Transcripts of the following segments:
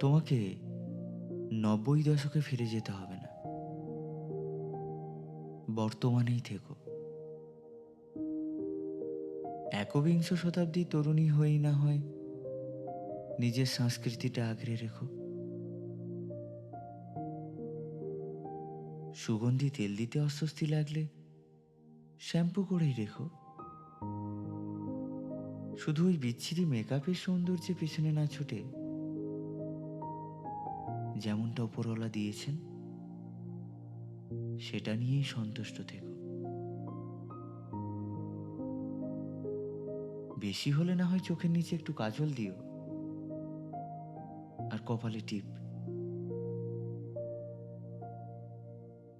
তোমাকে নব্বই দশকে ফিরে যেতে হবে না। বর্তমানেই থেকো। একবিংশ শতাব্দী তরুণী হয়েই না হয় নিজের সংস্কৃতিটা আগড়ে রেখো। সুগন্ধি তেল দিতে অস্বস্তি লাগলে শ্যাম্পু করেই রেখো। শুধু ওই বিচ্ছিরি মেকআপের সৌন্দর্যে পেছনে না ছুটে যেমনটা ওপরওয়ালা দিয়েছেন, সেটা নিয়েই সন্তুষ্ট থেকো। বেশি হলে না হয় চোখের নিচে একটু কাজল দিও, আর কপালে টিপ।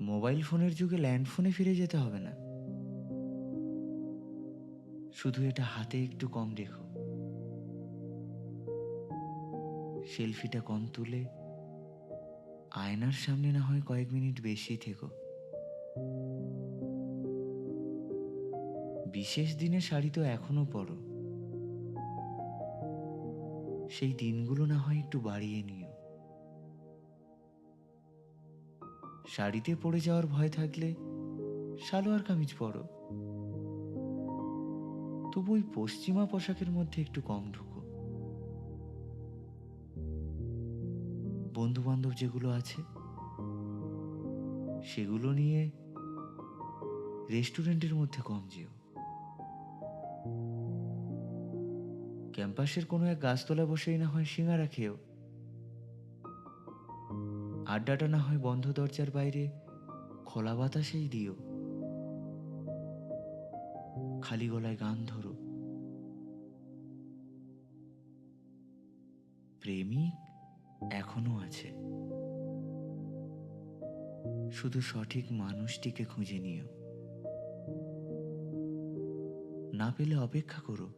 মোবাইল ফোনের যুগে ল্যান্ড ফোনে ফিরে যেতে হবে না। শুধু এটা হাতে একটু কম রেখো। সেলফিটা কম তুলে আয়নার সামনে না হয় কয়েক মিনিট বেশি থেকো। বিশেষ দিনে শাড়ি তো এখনও পরো। সেই দিনগুলো না হয় একটু বাড়িয়ে নিও। শাড়িতে পড়ে যাওয়ার ভয় থাকলে সালোয়ার কামিজ পরো। তবু ওই পশ্চিমা পোশাকের মধ্যে একটু কম ঢুকো। বন্ধু বান্ধব যেগুলো আছে, সেগুলো নিয়ে রেস্টুরেন্টের মধ্যে কম যেও। ক্যাম্পাসের কোনো এক গাছতলা বসেই না হয় সিঙ্গারা খেয়েও আড্ডাটা না হয় বন্ধ দরজার বাইরে খোলা বাতাসেই দিও। খালি গলায় গান ধরো। প্রেমিক এখনও আছে। শুধু সঠিক মানুষটিকে খুঁজে নিও। না পেলে অপেক্ষা করো।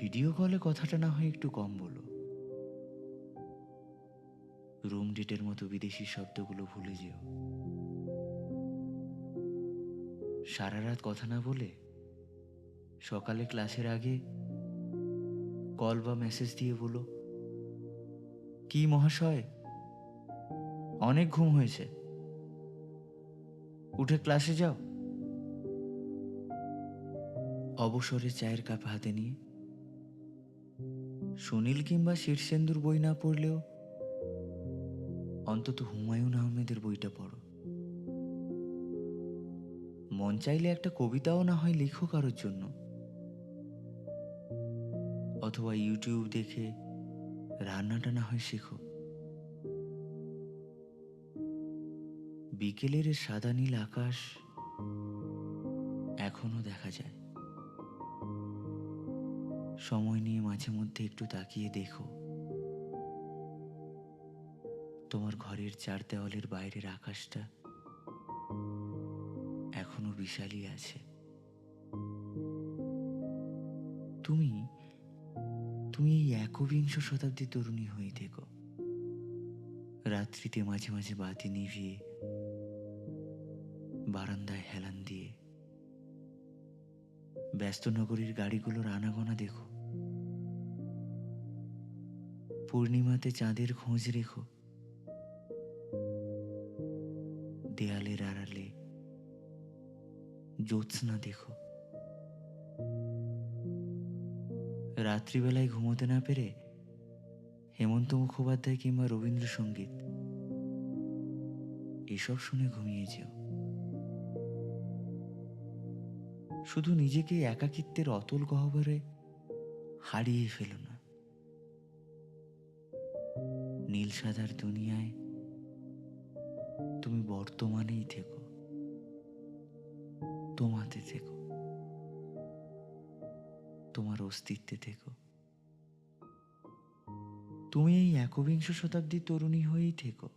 ভিডিও কলে কথাটা না হয় একটু কম বলো। রুম ডেটের মতো বিদেশি শব্দগুলো ভুলে যেও। সারা রাত কথা না বলে সকালে ক্লাসের আগে কল বা মেসেজ দিয়ে বলো। কি মহাশয়? অনেক ঘুম হয়েছে। উঠে ক্লাসে যাও। অবসরে চায়ের কাপ হাতে নিয়ে। সুনীল কিংবা শীর্ষেন্দুর বই না পড়লেও অন্তত হুমায়ুন আহমেদের বইটা পড়ো। মন চাইলে একটা কবিতাও না হয় লিখো কারোর জন্য। অথবা ইউটিউব দেখে রান্নাটা না হয় শেখো। বিকেলের সাদা নীল আকাশ এখনও দেখা যায়। সময় নিয়ে মাঝে মধ্যে একটু তাকিয়ে দেখো। তোমার ঘরের চার দেওয়ালের বাইরের আকাশটা এখনও বিশালই আছে। তুমি তুমি এই একবিংশ শতাব্দী তরুণী হয়ে থেকো। রাত্রিতে মাঝে মাঝে বাতি নিভিয়ে বারান্দায় হেলান দিয়ে ব্যস্ত নগরীর গাড়িগুলোর আনাগোনা দেখো। পূর্ণিমাতে চাঁদের খোঁজ রেখো। দেয়ালের আড়ালে জ্যোৎস্না দেখো। রাত্রিবেলায় ঘুমোতে না পেরে হেমন্ত মুখোপাধ্যায় কিংবা রবীন্দ্রসঙ্গীত, এসব শুনে ঘুমিয়ে যেও। শুধু নিজেকে একাকিত্বের অতল গহ্বরে হারিয়ে ফেলো না। নীল সাদার দুনিয়ায় তুমি বর্তমানেই থেকো, তোমাতে থেকো। তোমার অস্তিত্বে থেকো। তুমি এই একবিংশ শতাব্দীর তরুণী হয়েই থেকো।